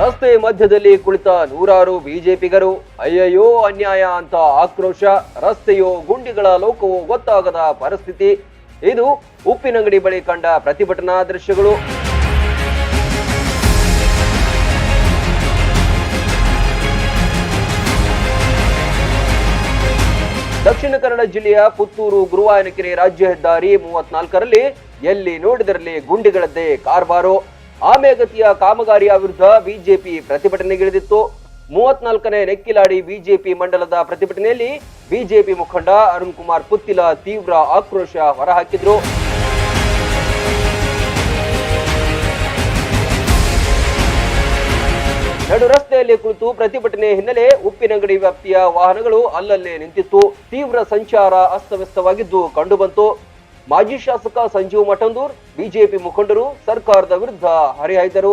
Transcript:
ರಸ್ತೆ ಮಧ್ಯದಲ್ಲಿ ಕುಳಿತ ನೂರಾರು ಬಿಜೆಪಿಗರು, ಅಯ್ಯಯ್ಯೋ, ಅನ್ಯಾಯ ಅಂತ ಆಕ್ರೋಶ, ರಸ್ತೆಯೋ ಗುಂಡಿಗಳ ಲೋಕವೋ ಗೊತ್ತಾಗದ ಪರಿಸ್ಥಿತಿ. ಇದು ಉಪ್ಪಿನಂಗಡಿ ಬಳಿ ಕಂಡ ಪ್ರತಿಭಟನಾ ದೃಶ್ಯಗಳು. ದಕ್ಷಿಣ ಕನ್ನಡ ಜಿಲ್ಲೆಯ ಪುತ್ತೂರು ಗುರುವಾಯನಕೆರೆ ರಾಜ್ಯ ಹೆದ್ದಾರಿ ಮೂವತ್ನಾಲ್ಕರಲ್ಲಿ ಎಲ್ಲಿ ನೋಡಿದರಲ್ಲಿ ಗುಂಡಿಗಳದ್ದೇ ಕಾರ್ಬಾರು ಆಮೆಗತಿಯ ಕಾಮಗಾರಿಯ ವಿರುದ್ಧ ಬಿಜೆಪಿ ಪ್ರತಿಭಟನೆಗಿಳಿದಿತ್ತು. ಮೂವತ್ನಾಲ್ಕನೇ ನೆಕ್ಕಿಲಾಡಿ ಬಿಜೆಪಿ ಮಂಡಲದ ಪ್ರತಿಭಟನೆಯಲ್ಲಿ ಬಿಜೆಪಿ ಮುಖಂಡ ಅರುಣ್ ಕುಮಾರ್ ಪುತ್ತಿಲ ತೀವ್ರ ಆಕ್ರೋಶ ಹೊರಹಾಕಿದ್ರು. ನಡು ರಸ್ತೆಯಲ್ಲಿ ಕುಳಿತು ಪ್ರತಿಭಟನೆ ಹಿನ್ನೆಲೆ ಉಪ್ಪಿನಂಗಡಿ ವ್ಯಾಪ್ತಿಯ ವಾಹನಗಳು ಅಲ್ಲಲ್ಲೇ ನಿಂತಿತ್ತು. ತೀವ್ರ ಸಂಚಾರ ಅಸ್ತವ್ಯಸ್ತವಾಗಿದ್ದು ಕಂಡುಬಂತು. ಮಾಜಿ ಶಾಸಕ ಸಂಜೀವ್ ಮಠಂದೂರ್ ಬಿಜೆಪಿ ಮುಖಂಡರು ಸರ್ಕಾರದ ವಿರುದ್ಧ ಹರಿಹಾಯ್ದರು.